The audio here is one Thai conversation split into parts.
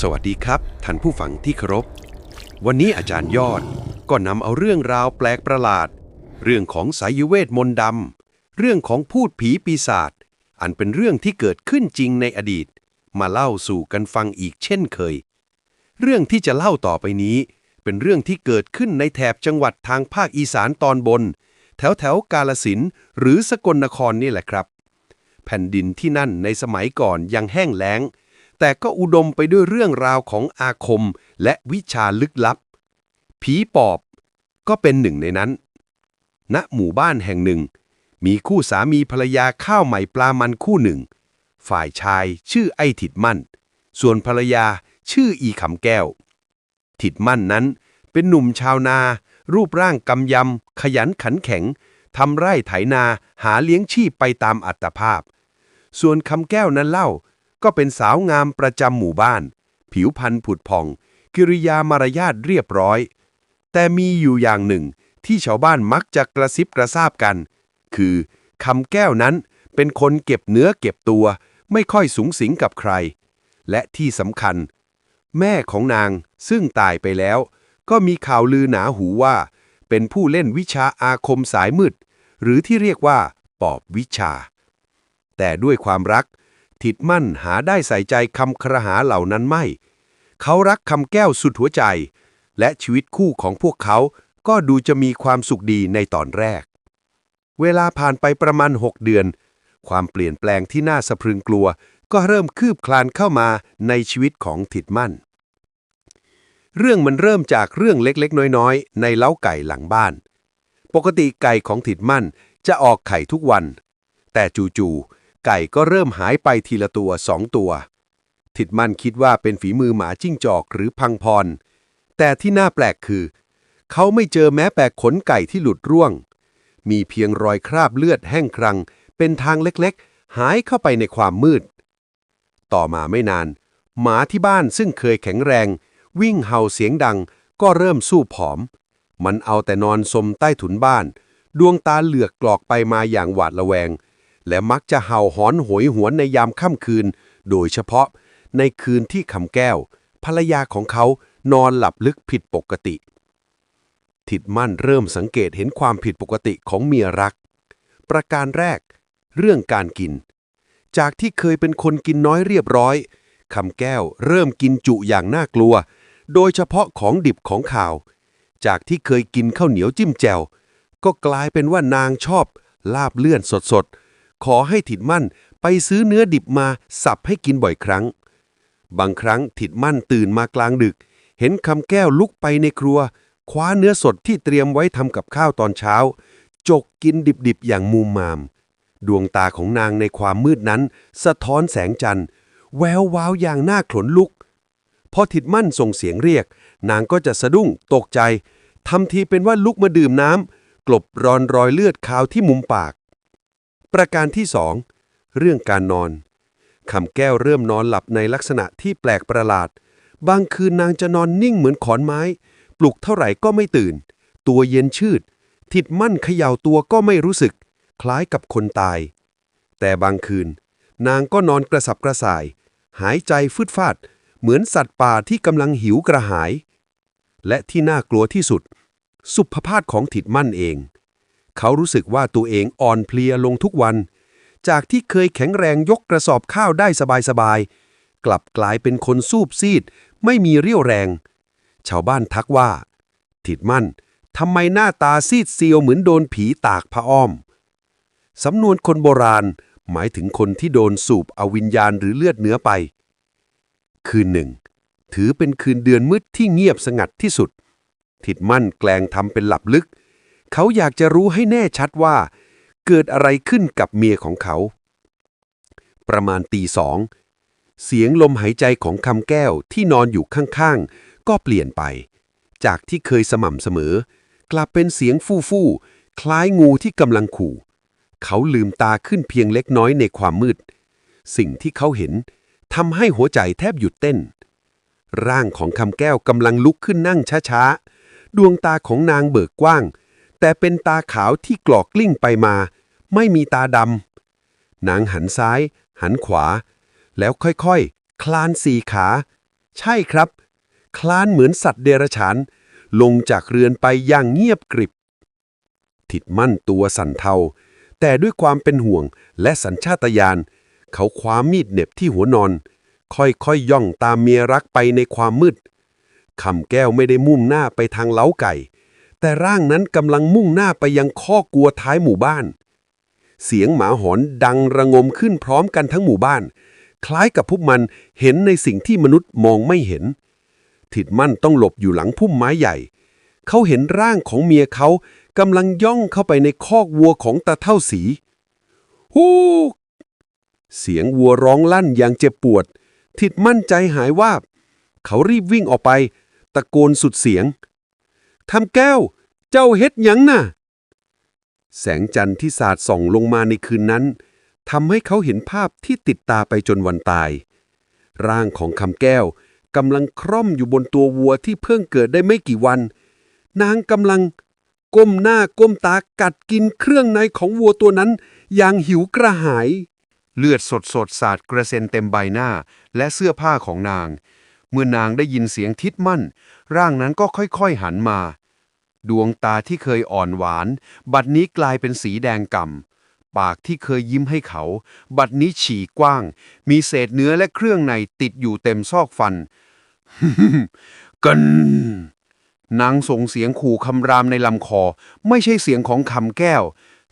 สวัสดีครับ ท่านผู้ฟังที่เคารพ วันนี้อาจารย์ยอดก็นำเอาเรื่องราวแปลกประหลาด เรื่องของสายเวทมนต์ดำเรื่องของพูดผีปีศาจอันเป็นเรื่องที่เกิดขึ้นจริงในอดีต มาเล่าสู่กันฟังอีกเช่นเคย เรื่องที่จะเล่าต่อไปนี้ เป็นเรื่องที่เกิดขึ้นในแถบจังหวัดทางภาคอีสานตอนบน แถวแถวกาลสินหรือสกลนครนี่แหละครับ แผ่นดินที่นั่นในสมัยก่อนยังแห้งแล้ง แต่ก็อุดมไปด้วยเรื่องราวของอาคมและวิชาลึกลับ ผีปอบก็เป็นหนึ่งในนั้น ณ หมู่บ้านแห่งหนึ่ง มีคู่สามีภรรยาข้าวใหม่ปลามันคู่หนึ่ง ฝ่ายชายชื่อไอ้ถิดมั่น ส่วนภรรยาชื่ออีขำแก้ว ถิดมั่นนั้นเป็นหนุ่มชาวนา รูปร่างกำยำ ขยันขันแข็งทำไร่ไถนาหาเลี้ยงชีพไปตามอัตภาพ ส่วนคำแก้วนั้นเล่า ก็เป็นสาวงามประจำหมู่บ้าน ผิวพรรณผุดผ่อง กิริยามารยาทเรียบร้อย แต่มีอยู่อย่างหนึ่งที่ชาวบ้านมักจะกระซิบกระซาบกัน คือคำแก้วนั้นเป็นคนเก็บเนื้อเก็บตัว ไม่ค่อยสูงสิงกับใคร และที่สำคัญ แม่ของนางซึ่งตายไปแล้ว ก็มีข่าวลือหนาหูว่า เป็นผู้เล่นวิชาอาคมสายมืด หรือที่เรียกว่า ปอบวิชา แต่ด้วยความรัก ถิดมั่นหาได้ใส่ใจคำครหาเหล่านั้นไม่ เขารักคำแก้วสุดหัวใจ และชีวิตคู่ของพวกเขาก็ดูจะมีความสุขดีในตอนแรก เวลาผ่านไปประมาณ 6 เดือน ความเปลี่ยนแปลงที่น่าสะพรึงกลัว ก็เริ่มคืบคลานเข้ามาในชีวิตของถิดมั่น เรื่องมันเริ่มจากเรื่องเล็กๆ น้อยๆ ในเล้าไก่หลังบ้าน ปกติไก่ของถิดมั่นจะออกไข่ทุกวัน แต่จู่ๆ ไก่ก็เริ่มหายไปทีละตัวสองตัวถิดมั่นคิดว่าเป็นฝีมือหมาจิ้งจอกหรือพังพร แต่ที่น่าแปลกคือ เขาไม่เจอแม้แต่ขนไก่ที่หลุดร่วง มีเพียงรอยคราบเลือดแห้งครัง เป็นทางเล็กๆ หายเข้าไปในความมืด ต่อมาไม่นาน หมาที่บ้านซึ่งเคยแข็งแรง วิ่งเห่าเสียงดังก็เริ่มสู้ผอม มันเอาแต่นอนสมใต้ถุนบ้าน ดวงตาเหลือกกรอกไปมาอย่างหวาดระแวง และมักจะเห่าหอนโหยหวนในยามค่ำคืน โดยเฉพาะในคืนที่คำแก้ว ภรรยาของเขานอนหลับลึกผิดปกติ ทิดมั่นเริ่มสังเกตเห็นความผิดปกติของเมียรัก ประการแรก เรื่องการกิน จากที่เคยเป็นคนกินน้อยเรียบร้อยคำแก้วเริ่มกินจุอย่างน่ากลัว โดยเฉพาะของดิบของข่าว จากที่เคยกินข้าวเหนียวจิ้มแจ่วก็กลายเป็นว่านางชอบ ลาบเลื่อนสดๆ ขอให้ถิดมั่นไปซื้อเนื้อดิบมาสับให้กินบ่อยครั้ง บางครั้งถิดมั่นตื่นมากลางดึก เห็นคำแก้วลุกไปในครัว คว้าเนื้อสดที่เตรียมไว้ทำกับข้าวตอนเช้า จกกินดิบๆอย่างมูมาม ดวงตาของนางในความมืดนั้น สะท้อนแสงจันทร์ แวววาวอย่างน่าขนลุก พอถิดมั่นส่งเสียงเรียก นางก็จะสะดุ้งตกใจทำทีเป็นว่าลุกมาดื่มน้ำกลบรอนรอยเลือดขาวที่มุมปาก ประการที่สองเรื่องการนอนคำแก้วเริ่มนอนหลับในลักษณะที่แปลกประหลาด บางคืนนางจะนอนนิ่งเหมือนขอนไม้ ปลุกเท่าไหร่ก็ไม่ตื่น ตัวเย็นชืดถิดมั่นเขย่าตัวก็ไม่รู้สึก คล้ายกับคนตาย แต่บางคืน นางก็นอนกระสับกระส่าย หายใจฟืดฟาด เหมือนสัตว์ป่าที่กำลังหิวกระหาย และที่น่ากลัวที่สุด สุขภาพของถิดมั่นเอง เขารู้สึกว่าตัวเองอ่อนเพลียลงทุกวัน จากที่เคยแข็งแรงยกกระสอบข้าวได้สบายๆ กลับกลายเป็นคนสูบซีด ไม่มีเรี่ยวแรง ชาวบ้านทักว่าถิดมั่นทำไมหน้าตาซีดเซียวเหมือนโดนผีตากผ้าอ้อม สำนวนคนโบราณหมายถึงคนที่โดนสูบเอาวิญญาณหรือเลือดเนื้อไป คืนหนึ่ง ถือเป็นคืนเดือนมืดที่เงียบสงัดที่สุดถิดมั่นแกล้งทำเป็นหลับลึก เขาอยากจะรู้ให้แน่ชัดว่า เกิดอะไรขึ้นกับเมียของเขา ประมาณตีสอง เสียงลมหายใจของคำแก้วที่นอนอยู่ข้างๆ ก็เปลี่ยนไป จากที่เคยสม่ำเสมอ กลับเป็นเสียงฟู่ๆคล้ายงูที่กำลังขู่ เขาลืมตาขึ้นเพียงเล็กน้อยในความมืด สิ่งที่เขาเห็นทำให้หัวใจแทบหยุดเต้น ร่างของคำแก้วกำลังลุกขึ้นนั่งช้าๆ ดวงตาของนางเบิกกว้าง แต่เป็นตาขาวที่กรอกกลิ้งไปมา ไม่มีตาดำนางหันซ้าย หันขวา แล้วค่อยๆคลานสี่ขา ใช่ครับ คลานเหมือนสัตว์เดรัจฉาน ลงจากเรือนไปอย่างเงียบกริบ ทิดมั่นตัวสั่นเทา แต่ด้วยความเป็นห่วงและสัญชาตญาณเขาคว้ามีดเหน็บที่หัวนอน ค่อยๆยย่องตามเมียรักไปในความมืดคำแก้วไม่ได้มุ่งหน้าไปทางเล้าไก่ แต่ร่างนั้นกำลังมุ่งหน้าไปยังข้อกลัวท้ายหมู่บ้าน เสียงหมาหอนดังระงมขึ้นพร้อมกันทั้งหมู่บ้าน คล้ายกับพวกมันเห็นในสิ่งที่มนุษย์มองไม่เห็น ถิดมั่นต้องหลบอยู่หลังพุ่มไม้ใหญ่ เขาเห็นร่างของเมียเขากำลังย่องเข้าไปในคอกวัวของตาเท่าสีฮูกเสียงวัวร้องลั่นอย่างเจ็บปวดทิดมั่นใจหายวาบ เขารีบวิ่งออกไป ตะโกนสุดเสียง ทำแก้ว เจ้าเฮ็ดหยังน่ะ แสงจันทร์ที่สาดส่องลงมาในคืนนั้นทำให้เขาเห็นภาพที่ติดตาไปจนวันตาย ร่างของคำแก้วกำลังคร่อมอยู่บนตัววัวที่เพิ่งเกิดได้ไม่กี่วัน นางกำลังก้มหน้าก้มตากัดกินเครื่องในของวัวตัวนั้น อย่างหิวกระหาย เลือดสดสดสาดกระเซ็นเต็มใบหน้าและเสื้อผ้าของนาง เมื่อนางได้ยินเสียงทิดมั่น ร่างนั้นก็ค่อยๆหันมา ดวงตาที่เคยอ่อนหวาน บัดนี้กลายเป็นสีแดงก่ำปากที่เคยยิ้มให้เขา บัดนี้ฉี่กว้าง มีเศษเนื้อและเครื่องในติดอยู่เต็มซอกฟันกันนางส่งเสียงขู่คำรามในลำคอ ไม่ใช่เสียงของคำแก้ว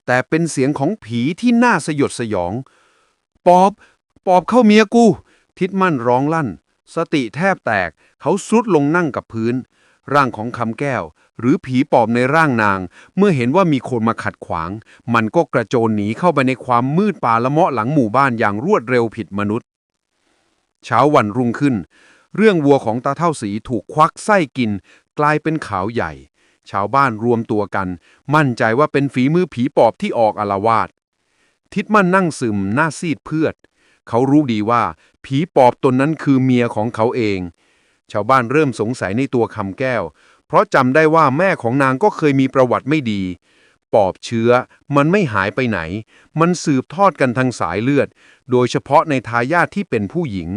แต่เป็นเสียงของผีที่น่าสยดสยอง ปอบ ปอบเข้าเมียกู ทิดมั่นร้องลั่น สติแทบแตก เขาซุดลงนั่งกับพื้น ร่างของคำแก้ว หรือผีปอบในร่างนาง เมื่อเห็นว่ามีคนมาขัดขวาง มันก็กระโจนหนีเข้าไปในความมืดป่าละเมาะหลังหมู่บ้านอย่างรวดเร็วผิดมนุษย์ เช้าวันรุ่งขึ้น เรื่องวัวของตาเท่าสีถูกควักไส้กิน กลายเป็นขาวใหญ่ ชาวบ้านรวมตัวกัน มั่นใจว่าเป็นฝีมือผีปอบที่ออกอละวาดทิดมั่นนั่งซึมหน้าซีดเพือด เขารู้ดีว่า ผีปอบตนนั้นคือเมียของเขาเอง ชาวบ้านเริ่มสงสัยในตัวคำแก้ว เพราะจำได้ว่าแม่ของนางก็เคยมีประวัติไม่ดี ปอบเชื้อมันไม่หายไปไหน มันสืบทอดกันทางสายเลือด โดยเฉพาะในทายาทที่เป็นผู้หญิง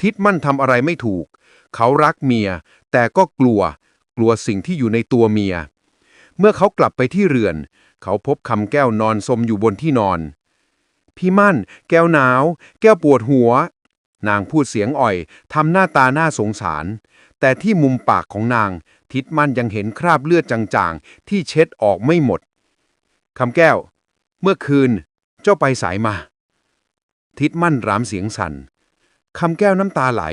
ทิดมั่นทำอะไรไม่ถูก เขารักเมีย แต่ก็กลัว กลัวสิ่งที่อยู่ในตัวเมีย เมื่อเขากลับไปที่เรือน เขาพบคำแก้วนอนสมอยู่บนที่นอน พี่มั่น แก้วหนาว แก้วปวดหัว นางพูดเสียงอ่อยทำหน้าตาน่าสงสาร แต่ที่มุมปากของนาง ทิดมั่นยังเห็นคราบเลือดจางๆ ที่เช็ดออกไม่หมดคำแก้ว เมื่อคืน เจ้าไปสายมา ทิดมั่นรามเสียงสัน่นคำแก้วน้ำตาไหล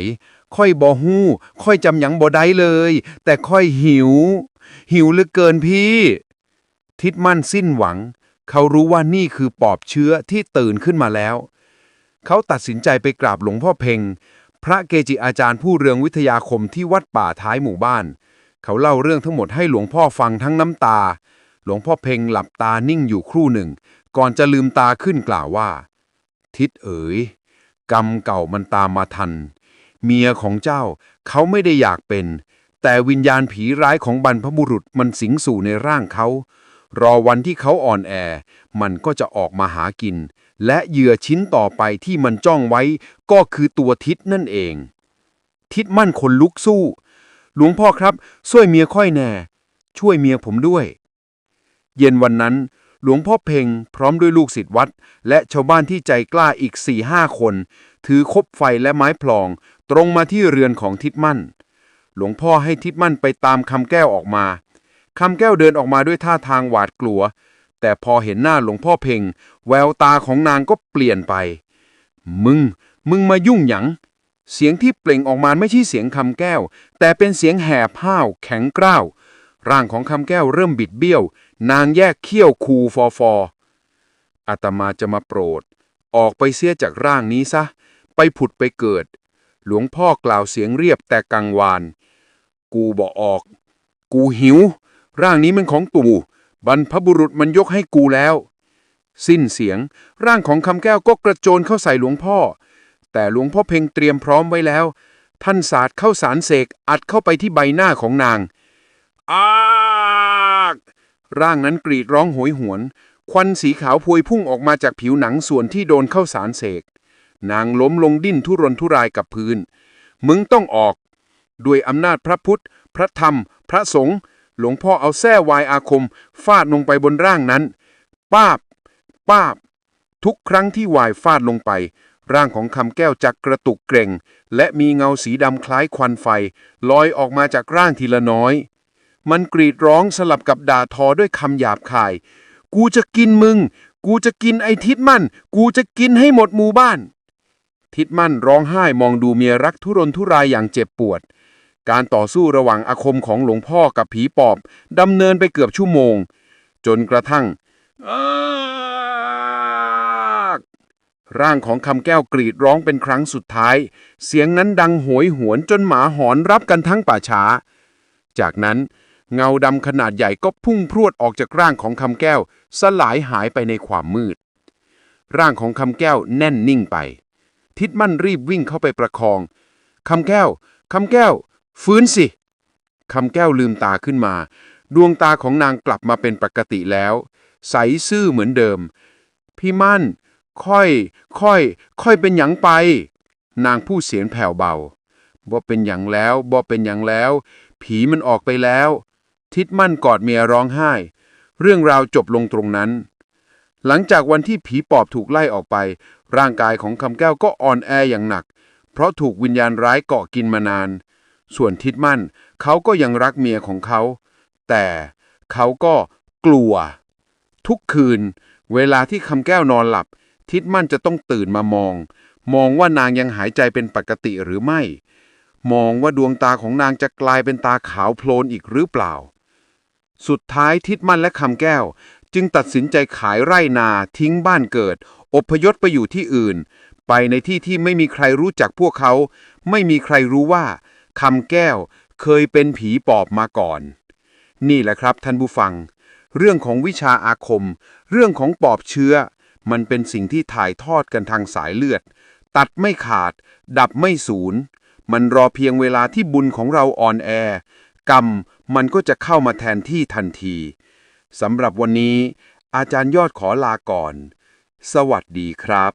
ค่อยบอหู้ ค่อยจำหยังบ่ได้เลย แต่ค่อยหิว หิวเหลือเกินพี่ ทิดมั่นสิ้นหวัง เขารู้ว่านี่คือปอบเชื้อที่ตื่นขึ้นมาแล้ว เขาตัดสินใจไปกราบหลวงพ่อเพ่งพระเกจิอาจารย์ผู้เรืองวิทยาคมที่วัดป่าท้ายหมู่บ้าน เขาเล่าเรื่องทั้งหมดให้หลวงพ่อฟังทั้งน้ำตา หลวงพ่อเพ่งหลับตานิ่งอยู่ครู่หนึ่ง ก่อนจะลืมตาขึ้นกล่าวว่า ทิดเอ๋ย กรรมเก่ามันตามมาทัน เมียของเจ้าเขาไม่ได้อยากเป็น แต่วิญญาณผีร้ายของบรรพบุรุษมันสิงสู่ในร่างเขา รอวันที่เขาอ่อนแอ มันก็จะออกมาหากิน และเหยื่อชิ้นต่อไปที่มันจ้องไว้ก็คือตัวทิศนั่นเอง ทิศมั่นคนลุกสู้ หลวงพ่อครับ ช่วยเมียค่อยแน่ ช่วยเมียผมด้วย เย็นวันนั้น หลวงพ่อเพ่งพร้อมด้วยลูกศิษย์วัด และชาวบ้านที่ใจกล้าอีกสี่ห้าคน ถือคบไฟและไม้พลอง ตรงมาที่เรือนของทิดมั่น หลวงพ่อให้ทิดมั่นไปตามคำแก้วออกมา คำแก้วเดินออกมาด้วยท่าทางหวาดกลัว แต่พอเห็นหน้าหลวงพ่อเพ่งแววตาของนางก็เปลี่ยนไป มึง มึงมายุ่งหยัง เสียงที่เปล่งออกมาไม่ใช่เสียงคำแก้ว แต่เป็นเสียงแหบห้าวแข็งกร้าวร่างของคำแก้วเริ่มบิดเบี้ยว นางแยกเขี้ยวคูฟอฟออาตมาจะมาโปรด ออกไปเสียจากร่างนี้ซะ ไปผุดไปเกิด หลวงพ่อกล่าวเสียงเรียบแต่กังวาน กูบอกออก กูหิว ร่างนี้มันของตู่ บรรพบุรุษมันยกให้กูแล้ว สิ้นเสียง ร่างของคำแก้วก็กระโจนเข้าใส่หลวงพ่อ แต่หลวงพ่อเพ่งเตรียมพร้อมไว้แล้ว ท่านสาดเข้าสารเสกอัดเข้าไปที่ใบหน้าของนางอากร่างนั้นกรีดร้องโหยหวน ควันสีขาวพวยพุ่งออกมาจากผิวหนังส่วนที่โดนเข้าสารเสก นางล้มลงดิ้นทุรนทุรายกับพื้น มึงต้องออก ด้วยอำนาจพระพุทธ พระธรรม พระสงฆ์ หลวงพ่อเอาแส้วายอาคม ฟาดลงไปบนร่างนั้น ป้าบ ป้าบ ทุกครั้งที่วายฟาดลงไป ร่างของคำแก้วจักกระตุกเกร็ง และมีเงาสีดำคล้ายควันไฟ ลอยออกมาจากร่างทีละน้อย มันกรีดร้องสลับกับด่าทอด้วยคำหยาบคาย กูจะกินมึง กูจะกินไอ้ทิดมั่น กูจะกินให้หมดหมู่บ้าน ทิดมั่นร้องไห้มองดูเมียรักทุรนทุรายอย่างเจ็บปวด การต่อสู้ระหว่างอาคมของหลวงพ่อกับผีปอบดำเนินไปเกือบชั่วโมง จนกระทั่ง ร่างของคำแก้วกรีดร้องเป็นครั้งสุดท้าย เสียงนั้นดังโหยหวนจนหมาหอนรับกันทั้งป่าช้า จากนั้นเงาดำขนาดใหญ่ก็พุ่งพรวดออกจากร่างของคำแก้ว สลายหายไปในความมืด ร่างของคำแก้วแน่นนิ่งไป ทิดมั่นรีบวิ่งเข้าไปประคองคำแก้วคำแก้ว ฟื้นสิคำแก้วลืมตาขึ้นมา ดวงตาของนางกลับมาเป็นปกติแล้ว ใสซื่อเหมือนเดิม พี่มั่น ค่อย ค่อย ค่อยเป็นหยังไป นางพูดเสียงแผ่วเบาบ่เป็นหยังแล้วบ่เป็นหยังแล้ว ผีมันออกไปแล้ว ทิดมั่นกอดเมียร้องไห้ เรื่องราวจบลงตรงนั้น หลังจากวันที่ผีปอบถูกไล่ออกไป ร่างกายของคำแก้วก็อ่อนแออย่างหนัก เพราะถูกวิญญาณร้ายเกาะกินมานาน ส่วนทิดมั่นเขาก็ยังรักเมียของเขา แต่เขาก็กลัว ทุกคืน เวลาที่คำแก้วนอนหลับ ทิดมั่นจะต้องตื่นมามอง มองว่านางยังหายใจเป็นปกติหรือไม่ มองว่าดวงตาของนางจะกลายเป็นตาขาวโพลนอีกหรือเปล่า สุดท้ายทิดมั่นและคำแก้ว จึงตัดสินใจขายไร่นาทิ้งบ้านเกิด อพยพไปอยู่ที่อื่น ไปในที่ที่ไม่มีใครรู้จักพวกเขา ไม่มีใครรู้ว่า คำแก้ว เคยเป็นผีปอบมาก่อน นี่แหละครับท่านผู้ฟัง เรื่องของวิชาอาคม เรื่องของปอบเชื้อ มันเป็นสิ่งที่ถ่ายทอดกันทางสายเลือด ตัดไม่ขาด ดับไม่สูญ มันรอเพียงเวลาที่บุญของเราอ่อนแอ กรรมมันก็จะเข้ามาแทนที่ทันทีสำหรับวันนี้ อาจารย์ยอดขอลาก่อน สวัสดีครับ